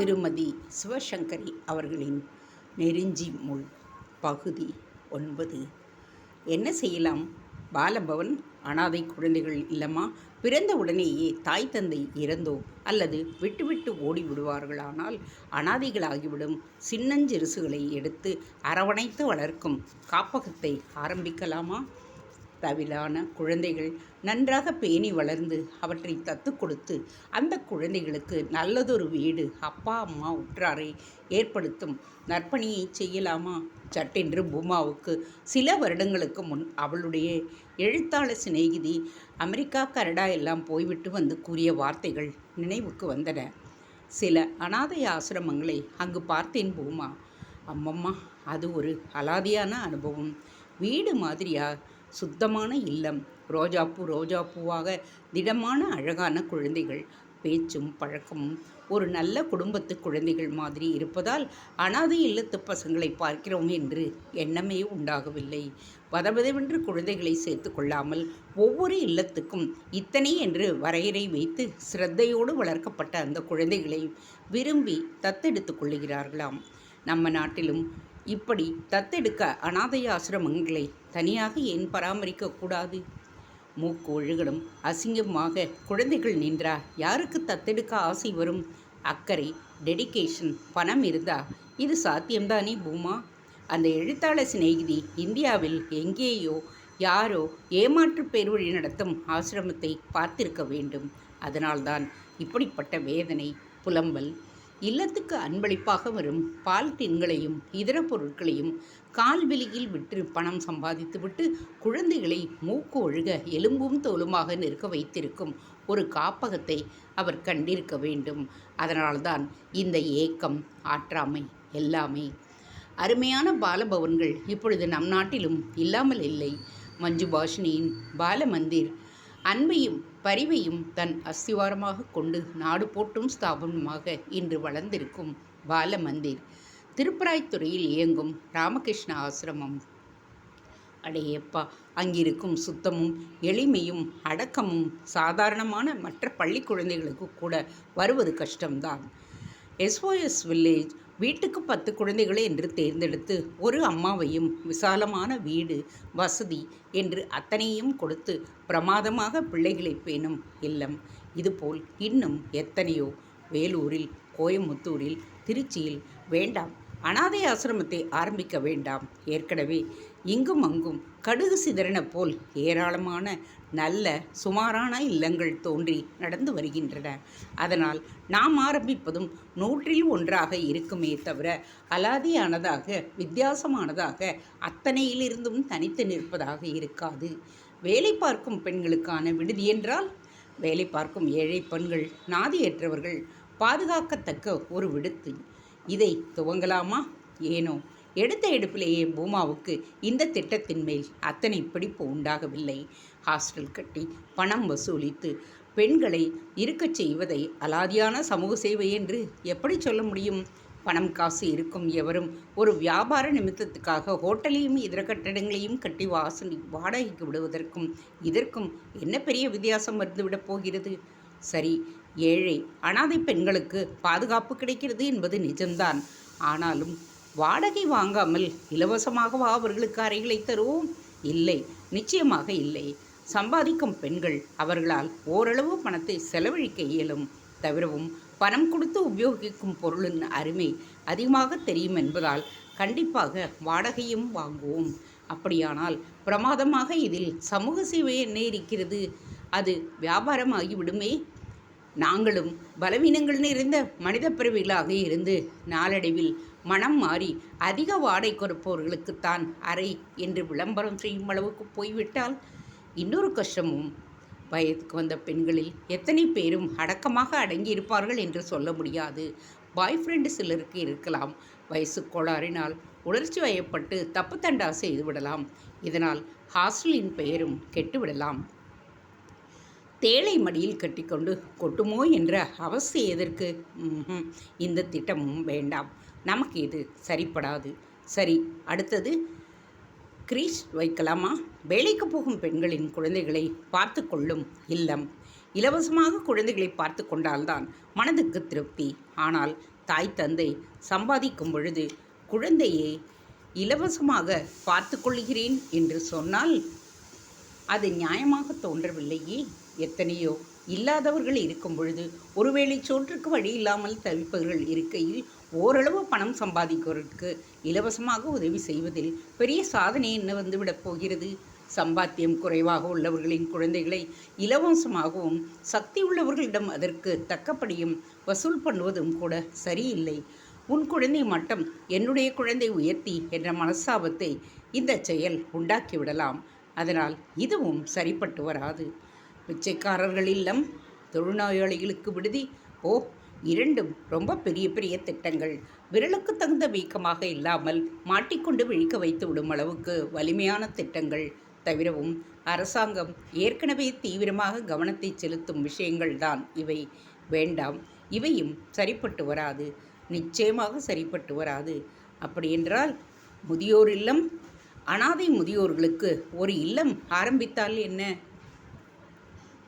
திருமதி சிவசங்கரி அவர்களின் நெருஞ்சி முள் பகுதி ஒன்பது. என்ன செய்யலாம்? பாலபவன் அனாதை குழந்தைகள் இல்லமா? பிறந்த உடனேயே தாய் தந்தை இறந்தோ? அல்லது விட்டுவிட்டு ஓடி விடுவார்களானால் அனாதைகளாகிவிடும். சின்னஞ்சிறுசுகளை எடுத்து அரவணைத்து வளர்க்கும் காப்பகத்தை ஆரம்பிக்கலாமா? தவிலான குழந்தைகள் நன்றாக பேணி வளர்ந்து அவற்றை தத்து கொடுத்து அந்த குழந்தைகளுக்கு நல்லதொரு வீடு அப்பா அம்மா உற்றாரை ஏற்படுத்தும் நற்பணியை செய்யலாமா? சட்டென்று பூமாவுக்கு சில வருடங்களுக்கு முன் அவளுடைய எழுத்தாளர் சிநேகிதி அமெரிக்கா கனடா எல்லாம் போய்விட்டு வந்து கூறிய வார்த்தைகள் நினைவுக்கு வந்தன. சில அனாதை ஆசிரமங்களை அங்கு பார்த்தேன் பூமா. அம்மம்மா அது ஒரு அலாதியான அனுபவம். வீடு மாதிரியா? சுத்தமான இல்லம். ரோஜாப்பூ ரோஜாப்பூவாக திடமான அழகான குழந்தைகள். பேச்சும் பழக்கமும் ஒரு நல்ல குடும்பத்து குழந்தைகள் மாதிரி இருப்பதால் அனாதை இல்லத்து பசங்களை பார்க்கிறோம் என்று எண்ணமே உண்டாகவில்லை. வதவதவென்று குழந்தைகளை சேர்த்து கொள்ளாமல் ஒவ்வொரு இல்லத்துக்கும் இத்தனை என்று வரையறை வைத்து சிரத்தையோடு வளர்க்கப்பட்ட அந்த குழந்தைகளை விரும்பி தத்தெடுத்து கொள்ளுகிறார்களாம். நம்ம நாட்டிலும் இப்படி தத்தெடுக்க அனாதை ஆசிரமங்களை தனியாக ஏன் பராமரிக்கக்கூடாது மூக்கு ஒழுகலும் அசிங்கமாக குழந்தைகள் நின்றா யாருக்கு தத்தெடுக்க ஆசை வரும்? அக்கறை டெடிகேஷன் பணம் இருந்தா இது சாத்தியம்தானே பூமா? அந்த எழுத்தாளர் சிநேகிதி இந்தியாவில் எங்கேயோ யாரோ ஏமாற்று பேர்வழி நடத்தும் ஆசிரமத்தை பார்த்திருக்க வேண்டும். அதனால்தான் இப்படிப்பட்ட வேதனை புலம்பல் இல்லத்துக்கு அன்பளிப்பாக வரும் பால் டின்களையும் இதர பொருட்களையும் கால்வெளியில் விற்று பணம் சம்பாதித்துவிட்டு குழந்தைகளை மூக்கு ஒழுக எலும்பும் தோலுமாக நிற்க வைத்திருக்கும் ஒரு காப்பகத்தை அவர் கண்டிருக்க வேண்டும். அதனால்தான் இந்த ஏக்கம் ஆற்றாமை எல்லாமே. அருமையான பாலபவன்கள் இப்பொழுது நம் நாட்டிலும் இல்லாமல் இல்லை. மஞ்சு பாஷினியின் பாலமந்திர் அன்பையும் பரிவையும் தன் அஸ்திவாரமாக கொண்டு நாடு போட்டும் ஸ்தாபனமாக இன்று வளர்ந்திருக்கும் பால மந்திர் திருப்பராய்த்துறையில் இயங்கும் ராமகிருஷ்ண ஆசிரமம். அடையப்பா அங்கிருக்கும் சுத்தமும் எளிமையும் அடக்கமும் சாதாரணமான மற்ற பள்ளி குழந்தைகளுக்கு கூட வருவது கஷ்டம்தான். எஸ்ஓஎஸ் வில்லேஜ் வீட்டுக்கு பத்து குழந்தைகளை என்று தேர்ந்தெடுத்து ஒரு அம்மாவையும் விசாலமான வீடு வசதி என்று அத்தனையும் கொடுத்து பிரமாதமாக பிள்ளைகளை பேணும் இல்லம். இதுபோல் இன்னும் எத்தனையோ வேலூரில் கோயமுத்தூரில் திருச்சியில் வேண்டாம் அனாதை ஆசிரமத்தை ஆரம்பிக்க வேண்டாம். ஏற்கனவே இங்கும் அங்கும் கடுகு சிதறன போல் ஏராளமான நல்ல சுமாரான இல்லங்கள் தோன்றி நடந்து வருகின்றன. அதனால் நாம் ஆரம்பிப்பதும் நூற்றில் ஒன்றாக இருக்குமே தவிர அலாதியானதாக வித்தியாசமானதாக அத்தனையிலிருந்தும் தனித்து நிற்பதாக இருக்காது. வேலை பார்க்கும் பெண்களுக்கான விடுதி என்றால்? வேலை பார்க்கும் ஏழை பெண்கள் நாதியற்றவர்கள் பாதுகாக்கத்தக்க ஒரு விடுத்து இதை துவங்கலாமா? ஏனோ எடுத்த எடுப்பிலேயே பூமாவுக்கு இந்த திட்டத்தின் மேல் அத்தனை பிடிப்பு உண்டாகவில்லை. ஹாஸ்டல் கட்டி பணம் வசூலித்து பெண்களை இருக்கச் செய்வதை அலாதியான சமூக சேவை என்று எப்படி சொல்ல முடியும்? பணம் காசு இருக்கும் எவரும் ஒரு வியாபார நிமித்தத்துக்காக ஹோட்டலையும் இதர கட்டடங்களையும் கட்டி வாசல் வாடகைக்கு விடுவதற்கும் இதற்கும் என்ன பெரிய வித்தியாசம் வந்துவிடப் போகிறது? சரி ஏழை அனாதை பெண்களுக்கு பாதுகாப்பு கிடைக்கிறது என்பது நிஜம்தான். ஆனாலும் வாடகை வாங்காமல் இலவசமாகவா அவர்களுக்கு அறைகளை தருவோம்? இல்லை. நிச்சயமாக இல்லை. சம்பாதிக்கும் பெண்கள் அவர்களால் ஓரளவு பணத்தை செலவழிக்க இயலும். தவிரவும் பணம் கொடுத்து உபயோகிக்கும் பொருளின் அருமை அதிகமாக தெரியும் என்பதால் கண்டிப்பாக வாடகையும் வாங்குவோம். அப்படியானால் பிரமாதமாக இதில் சமூக சேவை என்ன இருக்கிறது? அது வியாபாரமாகிவிடுமே? நாங்களும் பலவீனங்கள் நிறைந்த மனித பிறவிகளாக இருந்து நாளடைவில் மனம் மாறி அதிக வாடகை கொடுப்பவர்களுக்குத்தான் அறை என்று விளம்பரம் செய்யும் அளவுக்கு போய்விட்டால் இன்னொரு கஷ்டமும். வயதுக்கு வந்த பெண்களில் எத்தனை பேரும் அடக்கமாக அடங்கியிருப்பார்கள் என்று சொல்ல முடியாது. பாய் ஃப்ரெண்டு சிலருக்கு இருக்கலாம். வயசு கோளாறினால் உணர்ச்சி வயப்பட்டு தப்பு தண்டா செய்துவிடலாம் இதனால் ஹாஸ்டலின் பெயரும் கெட்டுவிடலாம் தேளை மடியில் கட்டிக்கொண்டு கொட்டுமோ என்ற அவசியம் எதற்கு? இந்த திட்டமும் வேண்டாம். நமக்கு இது சரிப்படாது? சரி அடுத்தது கிரீஸ் வைக்கலாமா? வேலைக்கு போகும் பெண்களின் குழந்தைகளை பார்த்து கொள்ளும் இல்லம். இலவசமாக குழந்தைகளை பார்த்து கொண்டால்தான் மனதுக்கு திருப்தி. ஆனால் தாய் தந்தை சம்பாதிக்கும் பொழுது குழந்தையை இலவசமாக பார்த்து கொள்கிறேன் என்று சொன்னால் அது நியாயமாக தோன்றவில்லையே. எத்தனையோ இல்லாதவர்கள் இருக்கும் பொழுது ஒருவேளை சோற்றுக்கு வழி இல்லாமல் தவிப்பவர்கள் இருக்கையில் ஓரளவு பணம் சம்பாதிப்பவர்களுக்கு இலவசமாக உதவி செய்வதில் பெரிய சாதனை என்ன வந்துவிடப் போகிறது? சம்பாத்தியம் குறைவாக உள்ளவர்களின் குழந்தைகளை இலவசமாகவும் சக்தி உள்ளவர்களிடம் அதற்கு தக்கப்படியும் வசூல் பண்ணுவதும் கூட சரியில்லை. உன் குழந்தை மட்டும் என்னுடைய குழந்தை உயர்த்தி என்ற மனஸ்தாபத்தை இந்த செயல் உண்டாக்கிவிடலாம். அதனால் இதுவும் சரிப்பட்டு வராது. பிச்சைக்காரர்கள் இல்லம் தொழுநோயாளிகளுக்கு விடுதி ஓ இரண்டும் ரொம்ப பெரிய பெரிய திட்டங்கள். விரலுக்கு தகுந்த வீக்கமாக இல்லாமல் மாட்டிக்கொண்டு விழிக்க வைத்து விடும் அளவுக்கு வலிமையான திட்டங்கள் தவிரவும் அரசாங்கம் ஏற்கனவே தீவிரமாக கவனத்தை செலுத்தும் விஷயங்கள்தான் இவை. வேண்டாம் இவையும் சரிப்பட்டு வராது. நிச்சயமாக சரிப்பட்டு வராது. அப்படியென்றால் முதியோர் இல்லம் அனாதை முதியோர்களுக்கு ஒரு இல்லம் ஆரம்பித்தால் என்ன?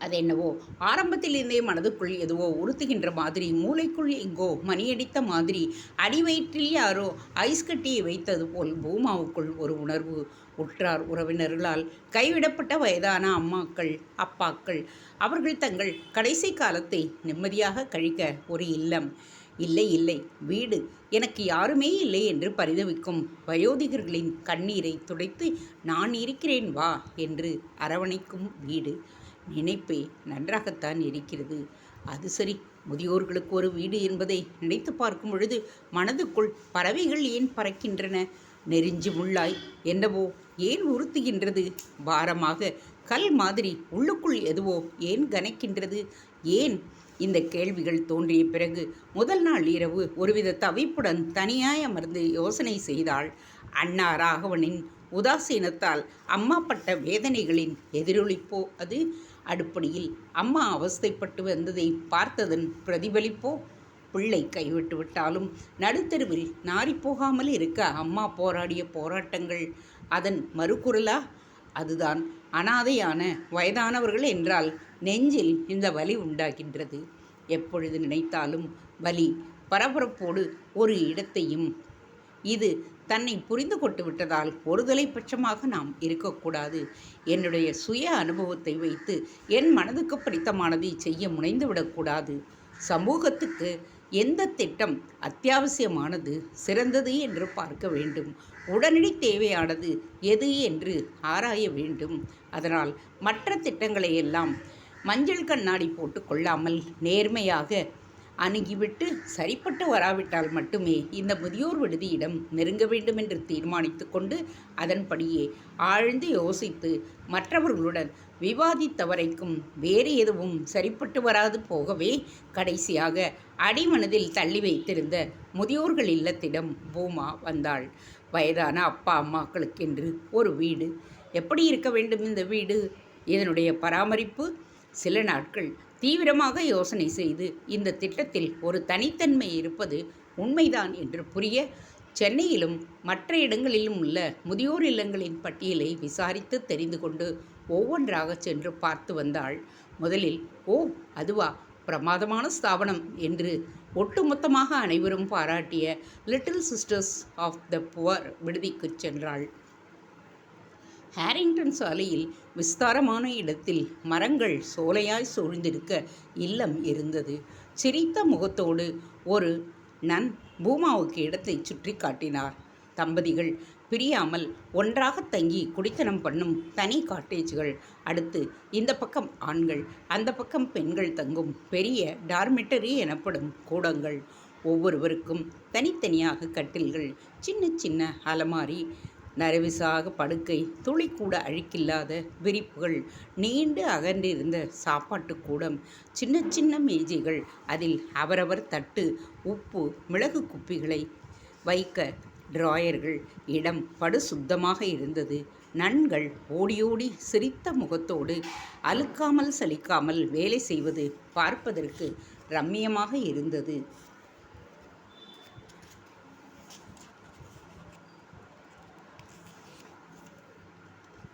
அது என்னவோ? ஆரம்பத்திலிருந்தே மனதுக்குள் எதுவோ உறுத்துகின்ற மாதிரி மூளைக்குள் எங்கோ மணியடித்த மாதிரி அடிவயிற்றில் யாரோ ஐஸ் கட்டியை வைத்தது போல் பூமாவுக்குள் ஒரு உணர்வு உற்றார் உறவினர்களால் கைவிடப்பட்ட வயதான அம்மாக்கள் அப்பாக்கள். அவர்கள் தங்கள் கடைசி காலத்தை நிம்மதியாக கழிக்க ஒரு இல்லம். இல்லை இல்லை வீடு எனக்கு யாருமே இல்லை என்று பரிதவிக்கும் வயோதிகர்களின் கண்ணீரை துடைத்து நான் இருக்கிறேன் வா என்று அரவணைக்கும் வீடு. நினைப்பே நன்றாகத்தான் இருக்கிறது. அது சரி முதியோர்களுக்கு ஒரு வீடு என்பதை நினைத்து பார்க்கும் பொழுது மனதுக்குள் பறவைகள் ஏன் பறக்கின்றன? நெறிஞ்சு முள்ளாய் என்னவோ ஏன் உறுத்துகின்றது? பாரமாக கல் மாதிரி உள்ளுக்குள் எதுவோ ஏன் கனைக்கின்றது? ஏன் இந்த கேள்விகள் தோன்றிய பிறகு முதல் நாள் இரவு ஒருவித தவிப்புடன் தனியாய் அமர்ந்து யோசனை செய்தாள். அண்ணா ராகவனின் உதாசீனத்தால் அம்மா பட்ட வேதனைகளின் எதிரொலிப்போ அது? அடுப்படியில் அம்மா அவஸ்தைப்பட்டு வந்ததை பார்த்ததன் பிரதிபலிப்போ? பிள்ளை கைவிட்டு விட்டாலும் நடுத்தெருவில் நாறிப்போகாமல் இருக்க அம்மா போராடிய போராட்டங்கள் அதன் மறுகுரலா? அதுதான் அனாதையான வயதானவர்கள் என்றால் நெஞ்சில் இந்த வலி உண்டாகின்றது. எப்பொழுது நினைத்தாலும் வலி பரபரப்போடு ஒரு இடத்தையும் இது தன்னை புரிந்து கொண்டு விட்டதால் ஒருதலை பட்சமாக நாம் இருக்கக்கூடாது. என்னுடைய சுய அனுபவத்தை வைத்து என் மனதுக்கு பிடித்தமானதை செய்ய முனைந்து விடக்கூடாது. சமூகத்துக்கு எந்த திட்டம் அத்தியாவசியமானது சிறந்தது என்று பார்க்க வேண்டும். உடனடி தேவையானது எது என்று ஆராய வேண்டும். அதனால் மற்ற திட்டங்களை எல்லாம் மஞ்சள் கண்ணாடி போட்டு கொள்ளாமல் நேர்மையாக அணுகிவிட்டு சரிப்பட்டு வராவிட்டால் மட்டுமே இந்த முதியோர் விடுதியிடம் நெருங்க வேண்டும் என்று தீர்மானித்து கொண்டு அதன்படியே ஆழ்ந்து யோசித்து மற்றவர்களுடன் விவாதித்தவரைக்கும் வேறு எதுவும் சரிப்பட்டு வராது போகவே கடைசியாக அடிமனதில் தள்ளி வைத்திருந்த முதியோர்கள் இல்லத்திடம் பூமா வந்தாள். வயதான அப்பா அம்மாக்களுக்கென்று ஒரு வீடு. எப்படி இருக்க வேண்டும் இந்த வீடு? இதனுடைய பராமரிப்பு? சில நாட்கள் தீவிரமாக யோசனை செய்து இந்த திட்டத்தில் ஒரு தனித்தன்மை இருப்பது உண்மைதான் என்று புரிய சென்னையிலும் மற்ற இடங்களிலும் உள்ள முதியோர் இல்லங்களின் பட்டியலை விசாரித்து தெரிந்து கொண்டு ஒவ்வொன்றாக சென்று பார்த்து வந்தாள். முதலில் ஓ அதுவா? பிரமாதமான ஸ்தாபனம் என்று ஒட்டுமொத்தமாக அனைவரும் பாராட்டிய little sisters of the poor விடுதிக்குச் சென்றாள். ஹேரிங்டன் சாலையில் விஸ்தாரமான இடத்தில் மரங்கள் சோலையாய் சூழ்ந்திருக்க இல்லம் இருந்தது. சிரித்த முகத்தோடு ஒரு நன் பூமாவுக்கு இடத்தை சுற்றி காட்டினார். தம்பதிகள் பிரியாமல் ஒன்றாக தங்கி குடித்தனம் பண்ணும் தனி காட்டேஜ்கள். அடுத்து இந்த பக்கம் ஆண்கள் அந்த பக்கம் பெண்கள் தங்கும் பெரிய டார்மெட்டரி எனப்படும் கூடங்கள். ஒவ்வொருவருக்கும் தனித்தனியாக கட்டில்கள் சின்ன சின்ன அலமாரி நரவிசாக படுக்கை துளி கூட அழுக்கில்லாத விரிப்புகள். நீண்டு அகன்றிருந்த சாப்பாட்டு கூடம் சின்ன சின்ன மேஜைகள் அதில் அவரவர் தட்டு உப்பு மிளகு குப்பிகளை வைக்க டிராயர்கள் இடம் படு சுத்தமாக இருந்தது. நன்கள் ஓடியோடி சிரித்த முகத்தோடு அழுக்காமல் சலிக்காமல் வேலை செய்வது பார்ப்பதற்கு ரம்மியமாக இருந்தது.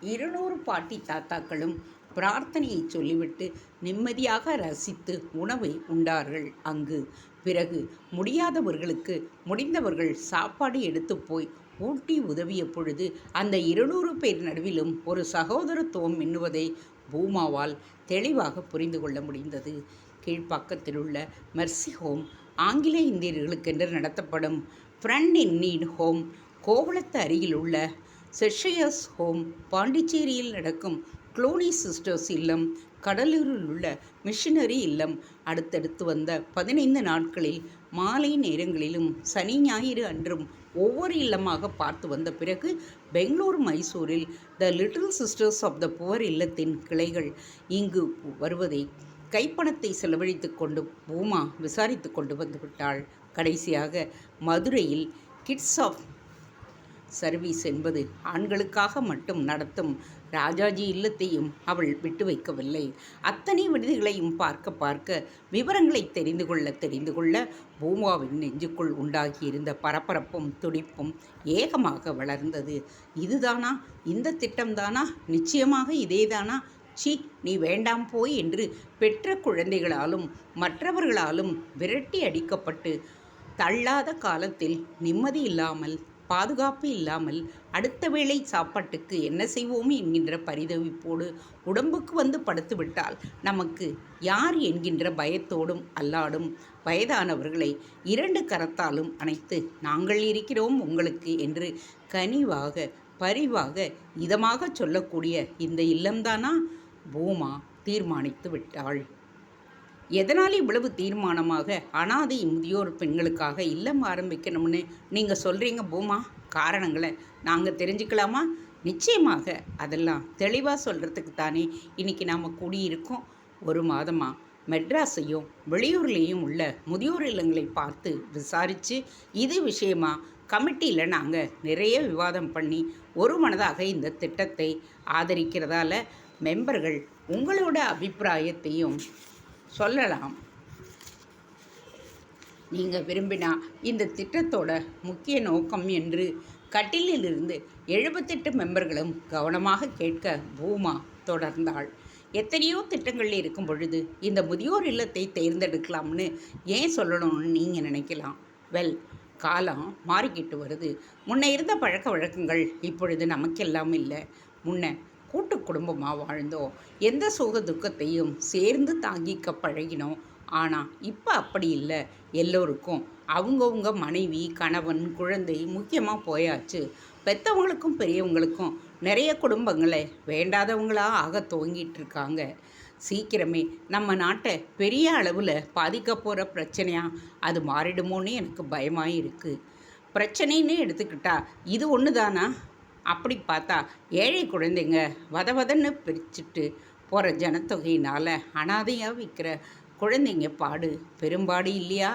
இருநூறு பாட்டி தாத்தாக்களும் பிரார்த்தனையை சொல்லிவிட்டு நிம்மதியாக ரசித்து உணவை உண்டார்கள் அங்கு. பிறகு முடியாதவர்களுக்கு முடிந்தவர்கள் சாப்பாடு எடுத்து போய் ஊட்டி உதவிய பொழுது அந்த இருநூறு பேர் நடுவிலும் ஒரு சகோதரத்துவம் எண்ணுவதை பூமாவால் தெளிவாக புரிந்து கொள்ள முடிந்தது. கீழ்ப்பாக்கத்தில் உள்ள மெர்சி ஹோம் ஆங்கில இந்தியர்களுக்கென்று நடத்தப்படும் ஃப்ரெண்ட் இன் நீட் ஹோம் கோவளத்து அருகில் உள்ள செஷயஸ் ஹோம் பாண்டிச்சேரியில் நடக்கும் குளோனி சிஸ்டர்ஸ் இல்லம் கடலூரில் உள்ள மிஷினரி இல்லம். அடுத்தடுத்து வந்த பதினைந்து நாட்களில் மாலை நேரங்களிலும் சனி ஞாயிறு அன்றும் ஒவ்வொரு இல்லமாக பார்த்து வந்த பிறகு பெங்களூர் மைசூரில் the little sisters of the poor இல்லத்தின் கிளைகள் இங்கு வருவதை கைப்பணத்தை செலவழித்து கொண்டு பூமா விசாரித்து கொண்டு வந்துவிட்டாள் கடைசியாக மதுரையில் கிட்ஸ் ஆஃப் சர்வீஸ் என்பது ஆண்களுக்காக மட்டும் நடத்தும் ராஜாஜி இல்லத்தையும் அவள் விட்டு வைக்கவில்லை. அத்தனை விடுதிகளையும் பார்க்க பார்க்க விவரங்களை தெரிந்து கொள்ள தெரிந்து கொள்ள பூமாவின் நெஞ்சுக்குள் உண்டாகியிருந்த பரபரப்பும் துடிப்பும் ஏகமாக வளர்ந்தது. இதுதானா? இந்த திட்டம்தானா? நிச்சயமாக இதேதானா? சி நீ வேண்டாம் போய் என்று பெற்ற குழந்தைகளாலும் மற்றவர்களாலும் விரட்டி அடிக்கப்பட்டு தள்ளாத காலத்தில் நிம்மதி இல்லாமல் பாதுகாப்பு இல்லாமல் அடுத்த வேளை சாப்பாட்டுக்கு என்ன செய்வோம் என்கின்ற பரிதவிப்போடு உடம்புக்கு வந்து படுத்துவிட்டால் நமக்கு யார் என்கின்ற பயத்தோடும் அல்லாடும் வயதானவர்களை இரண்டு கரத்தாலும் அணைத்து நாங்கள் இருக்கிறோம் உங்களுக்கு என்று கனிவாக பரிவாக இதமாக சொல்லக்கூடிய இந்த இல்லம்தானா? பூமா தீர்மானித்து விட்டாள். எதனால் இவ்வளவு தீர்மானமாக அனாதை முதியோர் பெண்களுக்காக இல்லம் ஆரம்பிக்கணும்னு நீங்கள் சொல்கிறீங்க பூமா? காரணங்களை நாங்கள் தெரிஞ்சுக்கலாமா? நிச்சயமாக அதெல்லாம் தெளிவாக சொல்கிறதுக்கு தானே இன்றைக்கி நாம் கூடியிருக்கோம். ஒரு மாதமாக மெட்ராஸையும் வெளியூர்லேயும் உள்ள முதியோர் இல்லங்களை பார்த்து விசாரித்து இது விஷயமா கமிட்டியில் நாங்கள் நிறைய விவாதம் பண்ணி ஒரு மனதாக இந்த திட்டத்தை ஆதரிக்கிறதால மெம்பர்கள் உங்களோட அபிப்பிராயத்தையும் சொல்லலாம். நீங்கள் விரும்பினா இந்த திட்டத்தோட முக்கிய நோக்கம் என்று கட்டிலிலிருந்து எழுபத்தெட்டு மெம்பர்களும் கவனமாக கேட்க பூமா தொடர்ந்தாள். எத்தனையோ திட்டங்கள் இருக்கும் பொழுது இந்த முதியோர் இல்லத்தை தேர்ந்தெடுக்கலாம்னு ஏன் சொல்லணும்னு நீங்கள் நினைக்கலாம்? வெல் காலம் மாறிக்கிட்டு வருது. முன்ன இருந்த பழக்க வழக்கங்கள் இப்பொழுது நமக்கெல்லாம் இல்லை. முன்ன கூட்டு குடும்பமாக வாழ்ந்தோம் எந்த சுக துக்கத்தையும் சேர்ந்து தாங்கிக்க பழகினோம் ஆனால் இப்போ அப்படி இல்லை. எல்லோருக்கும் அவங்கவுங்க மனைவி கணவன் குழந்தை முக்கியமாக போயாச்சு. பெற்றவங்களுக்கும் பெரியவங்களுக்கும் நிறைய குடும்பங்களை வேண்டாதவங்களாக ஆக துவங்கிட்டு இருக்காங்க சீக்கிரமே நம்ம நாட்டை பெரிய அளவில் பாதிக்க போகிற பிரச்சனையாக அது மாறிடுமோன்னு எனக்கு பயமாக இருக்குது பிரச்சனைன்னு எடுத்துக்கிட்டா இது ஒன்று தானா அப்படி பார்த்தா ஏழை குழந்தைங்க வதவதன்னு பிரிச்சுட்டு போகிற ஜனத்தொகையினால் அனாதையாக விற்கிற குழந்தைங்க பாடு பெரும்பாடு இல்லையா?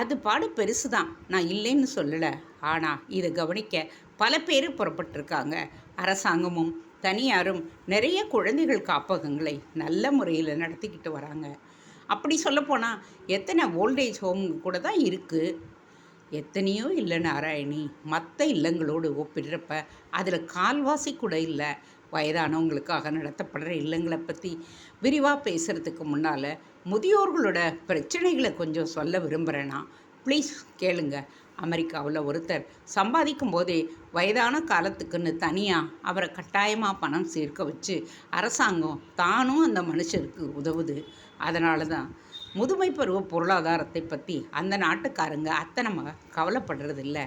அது பாடு பெருசு தான் நான் இல்லைன்னு சொல்லலை. ஆனால் இதை கவனிக்க பல பேர் புறப்பட்டிருக்காங்க. அரசாங்கமும் தனியாரும் நிறைய குழந்தைகள் காப்பகங்களை நல்ல முறையில் நடத்திக்கிட்டு வராங்க. அப்படி சொல்லப்போனால் எத்தனை ஓல்டேஜ் ஹோம் கூட தான் இருக்குது எத்தனையோ இல்லை நாராயணி மற்ற இல்லங்களோடு ஒப்பிடுறப்ப அதில் கால்வாசி கூட இல்லை. வயதானவங்களுக்காக நடத்தப்படுற இல்லங்களை பற்றி விரிவாக பேசுகிறதுக்கு முன்னால் முதியோர்களோட பிரச்சனைகளை கொஞ்சம் சொல்ல விரும்புகிறேன்னா ப்ளீஸ் கேளுங்க. அமெரிக்காவில் ஒருத்தர் சம்பாதிக்கும் போதே வயதான காலத்துக்குன்னு தனியாக அவரை கட்டாயமாக பணம் சேர்க்க வச்சு அரசாங்கம் தானும் அந்த மனுஷருக்கு உதவுது. அதனால தான் முதுமை பருவ பொருளாதாரத்தை பற்றி அந்த நாட்டுக்காரங்க அத்தனை ம கவலைப்படுறதில்ல.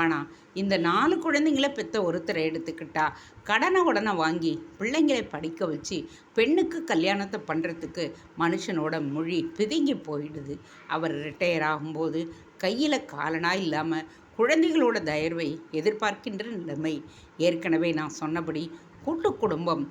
ஆனால் இந்த நாலு குழந்தைங்களை பெற்ற ஒருத்தரை எடுத்துக்கிட்டா கடனை உடனே வாங்கி பிள்ளைங்களை படிக்க வச்சு பெண்ணுக்கு கல்யாணத்தை பண்ணுறதுக்கு மனுஷனோட மொழி பிதுங்கி போயிடுது. அவர் ரிட்டையர் ஆகும்போது கையில் காலனாக இல்லாமல் குழந்தைகளோட தயர்வை எதிர்பார்க்கின்ற நிலைமை. ஏற்கனவே நான் சொன்னபடி கூட்டு குடும்பம்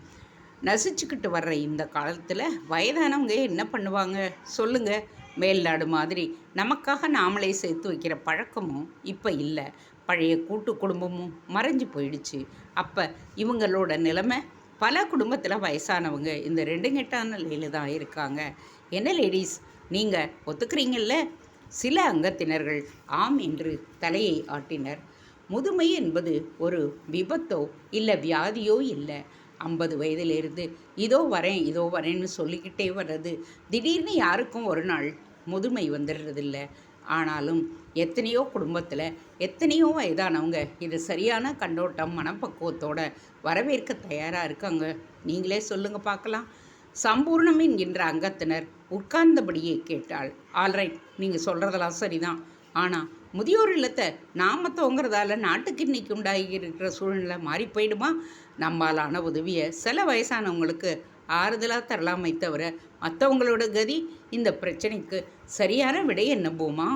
நசிச்சுக்கிட்டு வர்ற இந்த காலத்தில் வயதானவங்க என்ன பண்ணுவாங்க? சொல்லுங்கள் மேல்நாடு மாதிரி நமக்காக நாமளே சேர்த்து வைக்கிற பழக்கமும் இப்போ இல்லை. பழைய கூட்டு குடும்பமும் மறைஞ்சு போயிடுச்சு. அப்போ இவங்களோட நிலைமை பல குடும்பத்தில் வயசானவங்க இந்த ரெண்டு கெட்டான நிலையில் தான் இருக்காங்க. என்ன லேடிஸ் நீங்கள் ஒத்துக்கிறீங்கல்ல? சில அங்கத்தினர்கள் ஆம் என்று தலையை ஆட்டினர். முதுமை என்பது ஒரு விபத்தோ இல்லை வியாதியோ இல்லை. ஐம்பது வயதிலிருந்து இதோ வரேன் இதோ வரேன்னு சொல்லிக்கிட்டே வர்றது. திடீர்னு யாருக்கும் ஒரு நாள் முதுமை வந்துடுறதில்ல. ஆனாலும் எத்தனையோ குடும்பத்தில் எத்தனையோ வயதானவங்க இது சரியான கண்ணோட்டம் மனப்பக்குவத்தோட வரவேற்க தயாராக இருக்காங்க. நீங்களே சொல்லுங்கள் பார்க்கலாம். சம்பூர்ணம் என்கின்ற அங்கத்தினர் உட்கார்ந்தபடியே கேட்டாள். ஆல்ரைட் நீங்கள் சொல்கிறதெல்லாம் சரிதான். ஆனால் முதியோர் இல்லத்தை நாம துவங்குறதால நாட்டுக்கு இன்னைக்கு உண்டாகி இருக்கிற சூழ்நிலை மாறி போயிடுமா? நம்மாலான உதவியை சில வயசானவங்களுக்கு ஆறுதலாக தரலாமே தவிர மற்றவங்களோட கதி இந்த பிரச்சனைக்கு சரியான விடை என்ன பூமா?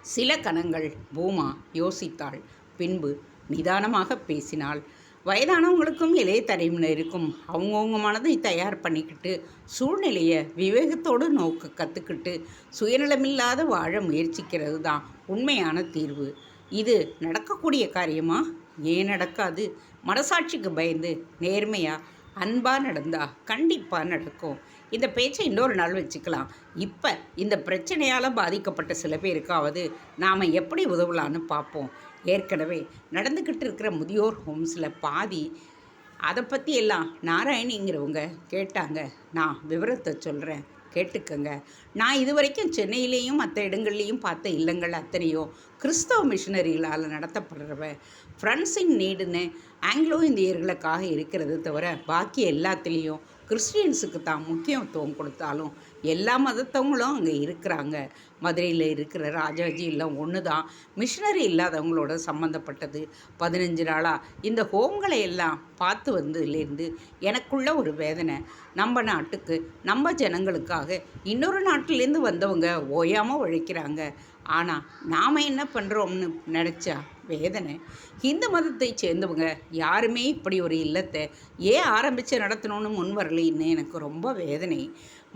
சில கணங்கள் பூமா யோசித்தாள். பின்பு நிதானமாக பேசினாள். வயதானவங்களுக்கும் இளைய தலைமுறைக்கும் அவங்கவுங்க மனதை தயார் பண்ணிக்கிட்டு சூழ்நிலையை விவேகத்தோடு நோக்க கற்றுக்கிட்டு சுயநலமில்லாத வாழ முயற்சிக்கிறது தான் உண்மையான தீர்வு. இது நடக்கக்கூடிய காரியமா? ஏன் நடக்காது? மனசாட்சிக்கு பயந்து நேர்மையாக அன்பாக நடந்தா கண்டிப்பாக நடக்கும். இந்த பேச்சை இன்னொரு நாள் வச்சுக்கலாம். இப்போ இந்த பிரச்சனையால் பாதிக்கப்பட்ட சில பேருக்காவது நாம் எப்படி உதவலான்னு பார்ப்போம் ஏற்கனவே நடந்துக்கிட்டு இருக்கிற முதியோர் ஹோம்ஸில் பாதி அதை பற்றி எல்லாம் நாராயணிங்கிறவங்க கேட்டாங்க. நான் விவரத்தை சொல்கிறேன் கேட்டுக்கங்க. நான் இது வரைக்கும் சென்னையிலேயும் மற்ற இடங்கள்லேயும் பார்த்த இல்லங்கள் அத்தனையோ கிறிஸ்தவ மிஷினரிகளால் நடத்தப்படுறவ ஃப்ரெண்ட்ஸிங் நீடுன்னு ஆங்கிலோ இந்தியர்களுக்காக இருக்கிறது தவிர பாக்கி எல்லாத்துலேயும் கிறிஸ்டியன்ஸுக்கு தான் முக்கியத்துவம் கொடுத்தாலும் எல்லா மதத்தவங்களும் அங்கே இருக்கிறாங்க. மதுரையில் இருக்கிற ராஜாஜி எல்லாம் ஒன்று தான். மிஷினரி இல்லாதவங்களோட சம்மந்தப்பட்டது பதினஞ்சு நாளாக இந்த ஹோம்களை எல்லாம் பார்த்து வந்ததுலேருந்து எனக்குள்ள ஒரு வேதனை. நம்ம நாட்டுக்கு நம்ம ஜனங்களுக்காக இன்னொரு நாட்டிலேருந்து வந்தவங்க ஓயாமல் உழைக்கிறாங்க. ஆனால் நாம் என்ன பண்ணுறோம்னு நினச்சா? வேதனை. இந்து மதத்தை சேர்ந்தவங்க யாருமே இப்படி ஒரு இல்லத்தை ஏன் ஆரம்பித்து நடத்தணும்னு முன் வரலைன்னு எனக்கு ரொம்ப வேதனை.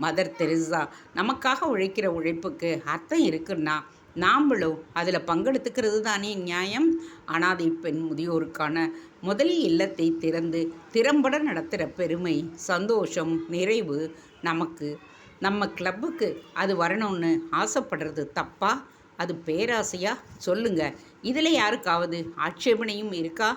மதர் தெரிசா நமக்காக உழைக்கிற உழைப்புக்கு அர்த்தம் இருக்குன்னா நாம்களும் அதில் பங்கெடுத்துக்கிறது தானே நியாயம். அனாதை பெண் முதியோருக்கான முதல் இல்லத்தை திறந்து திறம்பட நடத்துகிற பெருமை சந்தோஷம் நிறைவு நமக்கு. நம்ம கிளப்புக்கு அது வரணும்னு ஆசைப்படுறது தப்பா? அது பேராசையாக சொல்லுங்கள் இதில் யாருக்காவது ஆட்சேபனையும் இருக்கா?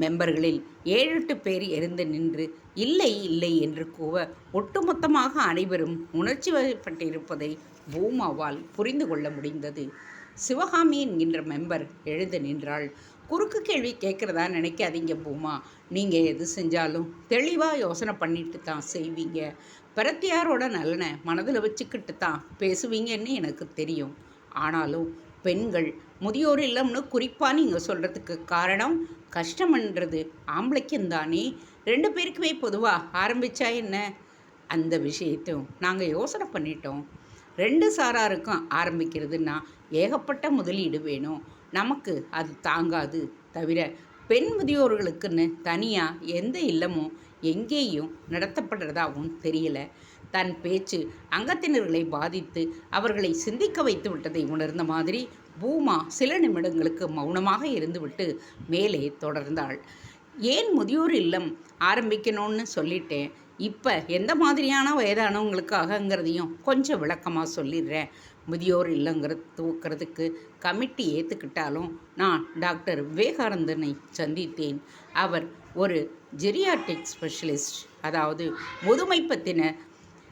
மெம்பர்களில் ஏழு எட்டு பேர் எழுந்து நின்று இல்லை இல்லை என்று கூவ ஒட்டுமொத்தமாக அனைவரும் உணர்ச்சி வயப்பட்டிருப்பதை பூமாவால் புரிந்து கொள்ள முடிந்தது. சிவகாமி என்கின்ற மெம்பர் எழுந்து நின்றாள். குறுக்கு கேள்வி கேட்குறதா நினைக்காதீங்க பூமா. நீங்கள் எது செஞ்சாலும் தெளிவாக யோசனை பண்ணிட்டு தான் செய்வீங்க. பிரத்தியாரோட நலனை மனதில் வச்சுக்கிட்டு தான் பேசுவீங்கன்னு எனக்கு தெரியும். ஆனாலும் பெண்கள் முதியோர் இல்லம்னு குறிப்பாக நீங்கள் சொல்கிறதுக்கு காரணம் கஷ்டம்ன்றது. ஆம்பளைக்கும் தானே. ரெண்டு பேருக்குமே பொதுவாக ஆரம்பித்தா என்ன? அந்த விஷயத்தையும் நாங்கள் யோசனை பண்ணிட்டோம். ரெண்டு சாராருக்கும் ஆரம்பிக்கிறதுனா ஏகப்பட்ட முதலீடு வேணும். நமக்கு அது தாங்காது. தவிர பெண் முதியோர்களுக்குன்னு தனியாக எந்த இல்லமும் எங்கேயும் நடத்தப்படுறதாகவும் தெரியல. தன் பேச்சு அங்கத்தினர்களை பாதித்து அவர்களை சிந்திக்க வைத்து விட்டதை உணர்ந்த மாதிரி பூமா சில நிமிடங்களுக்கு மௌனமாக இருந்துவிட்டு மேலே தொடர்ந்தாள். ஏன் முதியோர் இல்லம் ஆரம்பிக்கணும்னு சொல்லிட்டேன். இப்போ எந்த மாதிரியான வயதானவங்களுக்காகங்கிறதையும் கொஞ்சம் விளக்கமாக சொல்லிடுறேன். முதியோர் இல்லங்கிற தூக்கிறதுக்கு கமிட்டி ஏற்றுக்கிட்டாலும் நான் டாக்டர் விவேகானந்தனை சந்தித்தேன். அவர் ஒரு ஜெரியாட்டிக் ஸ்பெஷலிஸ்ட் அதாவது முதுமை பற்றின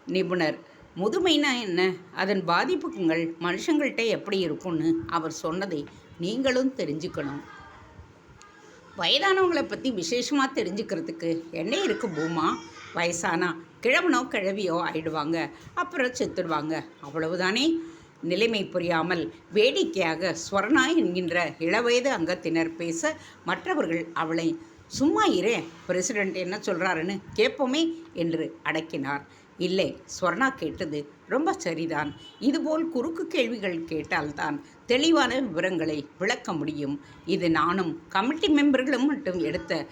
நிபுணர். முதுமைனா என்ன? அதன் பாதிப்புக்குங்கள் மனுஷங்கள்கிட்ட எப்படி இருக்கும்னு அவர் சொன்னதை நீங்களும் தெரிஞ்சுக்கணும். வயதானவங்களை பற்றி விசேஷமாக தெரிஞ்சுக்கிறதுக்கு என்ன இருக்குது பூமா? வயசானா கிழவனோ கிழவியோ ஆயிடுவாங்க அப்புறம் செத்துடுவாங்க. அவ்வளவுதானே? நிலைமை புரியாமல் வேடிக்கையாக ஸ்வர்ணா என்கின்ற இளவயது அங்கத்தினர் பேச மற்றவர்கள் அவளை சும்மா இரே பிரசிடெண்ட் என்ன சொல்கிறாருன்னு கேட்போமே என்று அடக்கினார். இல்லை ஸ்வர்ணா கேட்டது ரொம்ப சரிதான். இதுபோல் குறுக்கு கேள்விகள் கேட்டால்தான் தெளிவான விவரங்களை விளக்க முடியும். இது நானும் கமிட்டி மெம்பர்களும் மட்டும் எடுத்த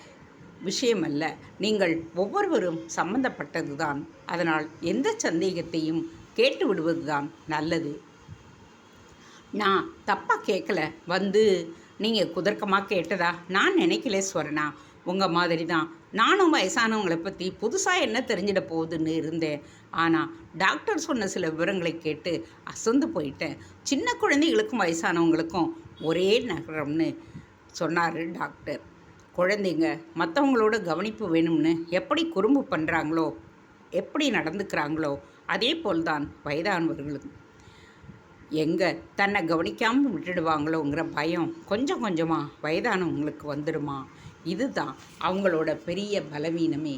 விஷயமல்ல நீங்கள் ஒவ்வொருவரும் சம்பந்தப்பட்டதுதான். அதனால் எந்த சந்தேகத்தையும் கேட்டு விடுவதுதான் நல்லது. நான் தப்பாக கேட்கல வந்து நீங்கள் குதர்க்கமாக கேட்டதா? நான் நினைக்கல ஸ்வரணா உங்கள் மாதிரி தான் நானும் வயசானவங்களை பற்றி புதுசாக என்ன தெரிஞ்சிட போகுதுன்னு இருந்தேன். ஆனால் டாக்டர் சொன்ன சில விவரங்களை கேட்டு அசந்து போயிட்டேன். சின்ன குழந்தைகளுக்கும் வயசானவங்களுக்கும் ஒரே நகரம்னு சொன்னார் டாக்டர். குழந்தைங்க மற்றவங்களோட கவனிப்பு வேணும்னு எப்படி குறும்பு பண்ணுறாங்களோ எப்படி நடந்துக்கிறாங்களோ அதே போல்தான் வயதானவர்களும். எங்கே தன்னை கவனிக்காமல் விட்டுடுவாங்களோங்கிற பயம் கொஞ்சம் கொஞ்சமாக வயதானவங்களுக்கு வந்துடுமா இதுதான் அவங்களோட பெரிய பலவீனமே.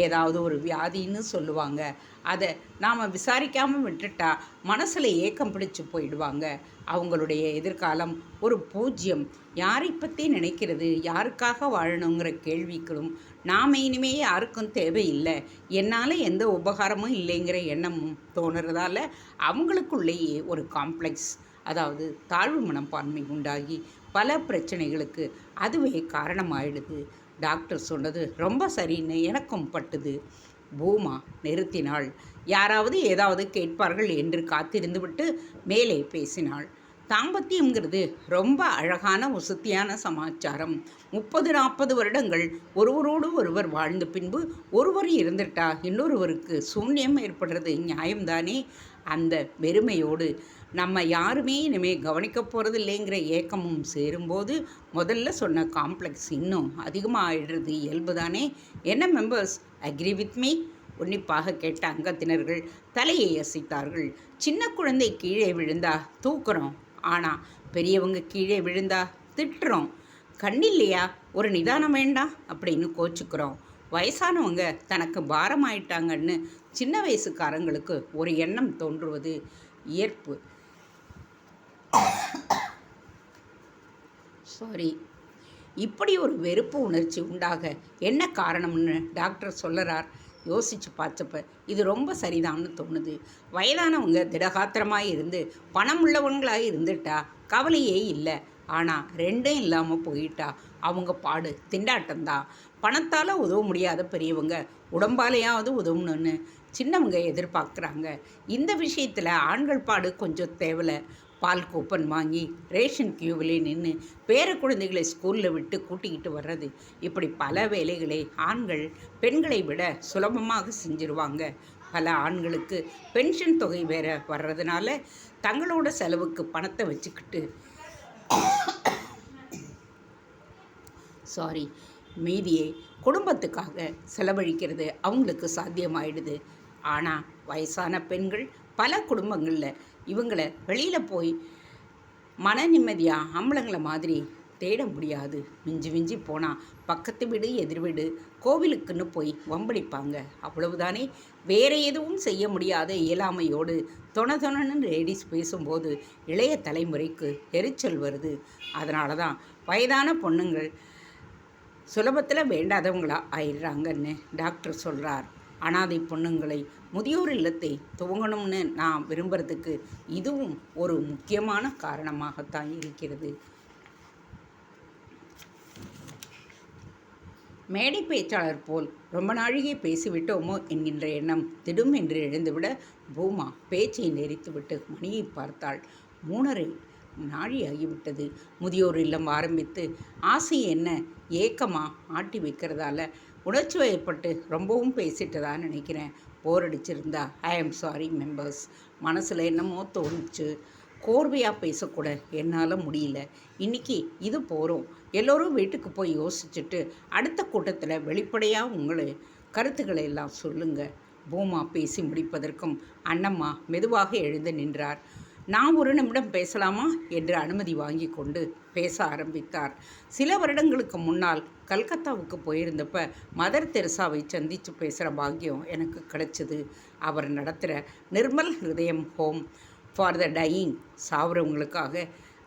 ஏதாவது ஒரு வியாதின்னு சொல்லுவாங்க. அதை நாம் விசாரிக்காமல் விட்டுட்டா மனசில் ஏக்கம் பிடிச்சு போயிடுவாங்க. அவங்களுடைய எதிர்காலம் ஒரு பூஜ்யம். யாரை பற்றி நினைக்கிறது? யாருக்காக வாழணுங்கிற கேள்விகளும் நாம் இனிமே யாருக்கும் தேவையில்லை. என்னால் எந்த உபகாரமும் இல்லைங்கிற எண்ணமும் தோணுறதால அவங்களுக்குள்ளேயே ஒரு காம்ப்ளெக்ஸ் அதாவது தாழ்வு மனப்பான்மை உண்டாகி பல பிரச்சனைகளுக்கு அதுவே காரணமாயிடுது. டாக்டர் சொன்னது ரொம்ப சரின்னு எனக்கும் பட்டுது. பூமா நிறுத்தினாள். யாராவது ஏதாவது கேட்பார்கள் என்று காத்திருந்துவிட்டு மேலே பேசினாள். தாம்பத்தியங்கிறது ரொம்ப அழகான உசத்தியான சமாச்சாரம். முப்பது நாற்பது வருடங்கள் ஒருவரோடு ஒருவர் வாழ்ந்த பின்பு ஒருவர் இருந்துட்டா இன்னொருவருக்கு சூன்யம் ஏற்படுறது நியாயம்தானே? அந்த வெறுமையோடு நம்ம யாருமே இனிமேல் கவனிக்க போகிறது இல்லைங்கிற ஏக்கமும் சேரும்போது முதல்ல சொன்ன காம்ப்ளெக்ஸ் இன்னும் அதிகமாக ஆயிடுறது இயல்பு தானே என்ன மெம்பர்ஸ் அக்ரி வித் மீ உன்னிப்பாக கேட்ட அங்கத்தினர்கள் தலையை அசைத்தார்கள். சின்ன குழந்தை கீழே விழுந்தா தூக்குறோம். ஆனால் பெரியவங்க கீழே விழுந்தா திட்டுறோம். கண்ணில்லையா? ஒரு நிதானம் வேண்டாம் அப்படின்னு கோச்சுக்கிறோம். வயசானவங்க தனக்கு பாரமாயிட்டாங்கன்னு சின்ன வயசுக்காரங்களுக்கு ஒரு எண்ணம் தோன்றுவது இயற்பு. சாரி இப்படி ஒரு வெறுப்பு உணர்ச்சி உண்டாக என்ன காரணம்னு டாக்டர் சொல்லறார். யோசித்து பார்த்தப்ப இது ரொம்ப சரிதான்னு தோணுது. வயதானவங்க திடகாத்திரமாக இருந்து பணம் உள்ளவங்களாக இருந்துட்டா கவலையே இல்லை. ஆனால் ரெண்டும் இல்லாமல் போயிட்டா. அவங்க பாடு திண்டாட்டம்தான் பணத்தால் உதவ முடியாத பெரியவங்க உடம்பாலேயாவது உதவணும்னு சின்னவங்க எதிர்பார்க்குறாங்க. இந்த விஷயத்தில் ஆண்கள் பாடு கொஞ்சம் தேவலை. பால் கூப்பன் வாங்கி ரேஷன் கியூவிலே நின்று பேர குழந்தைகளை ஸ்கூலில் விட்டு கூட்டிக்கிட்டு வர்றது. இப்படி பல வேலைகளை ஆண்கள் பெண்களை விட சுலபமாக செஞ்சிருவாங்க. பல ஆண்களுக்கு பென்ஷன் தொகை வேற வர்றதுனால தங்களோட செலவுக்கு பணத்தை வச்சுக்கிட்டு சாரி மீதியை குடும்பத்துக்காக செலவழிக்கிறது அவங்களுக்கு சாத்தியமாயிடுது. ஆனால் வயசான பெண்கள் பல குடும்பங்களில் இவங்களை வெளியில் போய் மன நிம்மதியாக ஆம்பளைங்களை மாதிரி தேட முடியாது. மிஞ்சி மிஞ்சி போனால் பக்கத்து வீடு எதிர் வீடு கோவிலுக்குன்னு போய் வம்படிப்பாங்க. அவ்வளவுதானே. வேற எதுவும் செய்ய முடியாத இயலாமையோடு தொணதொணன்னு லேடிஸ் பேசும்போது இளைய தலைமுறைக்கு எரிச்சல் வருது. அதனால தான் வயதான பொண்ணுங்கள் சுலபத்தில் வேண்டாதவங்களா ஆயிடுறாங்கன்னு டாக்டர் சொல்கிறார் அனாதை பொண்ணுங்களை முதியோர் இல்லத்தை துவங்கணும்னு நான் விரும்புகிறதுக்கு இதுவும் ஒரு முக்கியமான காரணமாகத்தான் இருக்கிறது. மேடை பேச்சாளர் போல் ரொம்ப நாழிகை பேசிவிட்டோமோ என்கின்ற எண்ணம் திடும் என்று எழுந்துவிட பூமா பேச்சை நெறித்துவிட்டு மணியை பார்த்தாள். மூணரை நாழியாகிவிட்டது. முதியோர் இல்லம் ஆரம்பித்து ஆசை என்ன ஏக்கமா ஆட்டி வைக்கிறதால உணர்ச்சி வயப்பட்டு ரொம்பவும் பேசிட்டதான்னு நினைக்கிறேன். போர் அடிச்சிருந்தா ஐ ஆம் சாரி மெம்பர்ஸ் மனசில் என்னமோ தோணுச்சு. கோர்வையாக பேசக்கூட என்னால் முடியல. இன்றைக்கி இது போகிறோம் எல்லோரும் வீட்டுக்கு போய் யோசிச்சுட்டு அடுத்த கூட்டத்தில் வெளிப்படையாக உங்களை கருத்துக்களை எல்லாம் சொல்லுங்கள் பூமா பேசி முடிப்பதற்கும் அண்ணம்மா மெதுவாக எழுந்து நின்றார். நான் ஒரு நிமிடம் பேசலாமா? என்று அனுமதி வாங்கி கொண்டு பேச ஆரம்பித்தார். சில வருடங்களுக்கு முன்னால் கல்கத்தாவுக்கு போயிருந்தப்ப மதர் தெரசாவை சந்தித்து பேசுகிற பாக்கியம் எனக்கு கிடைச்சிது. அவர் நடத்துகிற Nirmal Hridayam home for the dying சாவுறவங்களுக்காக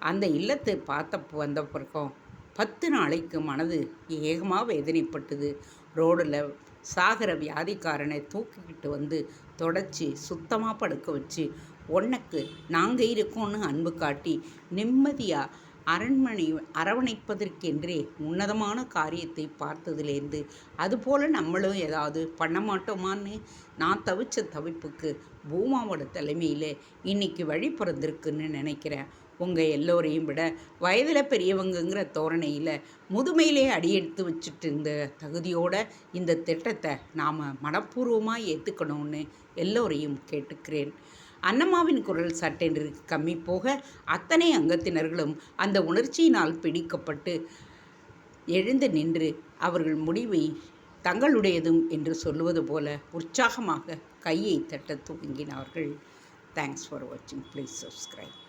அந்த இல்லத்தை பார்த்த வந்த பிறக்கும் பத்து நாளைக்கு மனது ஏகமாக வேதனைப்பட்டது. ரோடில் சாகிற வியாதிக்காரனை தூக்கிக்கிட்டு வந்து தொடச்சி சுத்தமாக படுக்க வச்சு உனக்கு நாங்கள் இருக்கோன்னு அன்பு காட்டி நிம்மதியாக அரண்மனை அரவணைப்பதற்கென்றே உன்னதமான காரியத்தை பார்த்ததுலேருந்து அதுபோல் நம்மளும் ஏதாவது பண்ண மாட்டோமான்னு நான் தவிச்ச தவிப்புக்கு பூமாவோட தலைமையில் இன்னைக்கு வழி பிறந்திருக்குன்னு நினைக்கிறேன். உங்கள் எல்லோரையும் விட வயதில் பெரியவங்கங்கிற தோரணையில் முதுமையிலே அடியெடுத்து வச்சுட்டு இருந்த தகுதியோட இந்த திட்டத்தை நாம் மனப்பூர்வமாக ஏற்றுக்கணும்னு எல்லோரையும் கேட்டுக்கிறேன். அன்னம்மாவின் குரல் சட்டென்று கம்மி போக அத்தனை அங்கத்தினர்களும் அந்த உணர்ச்சியினால் பிடிக்கப்பட்டு எழுந்து நின்று அவர்கள் முடிவை தங்களுடையதும் என்று சொல்லுவது போல உற்சாகமாக கையை தட்ட துவங்கினார்கள். தேங்க்ஸ் ஃபார் வாட்சிங் ப்ளீஸ் சப்ஸ்கிரைப்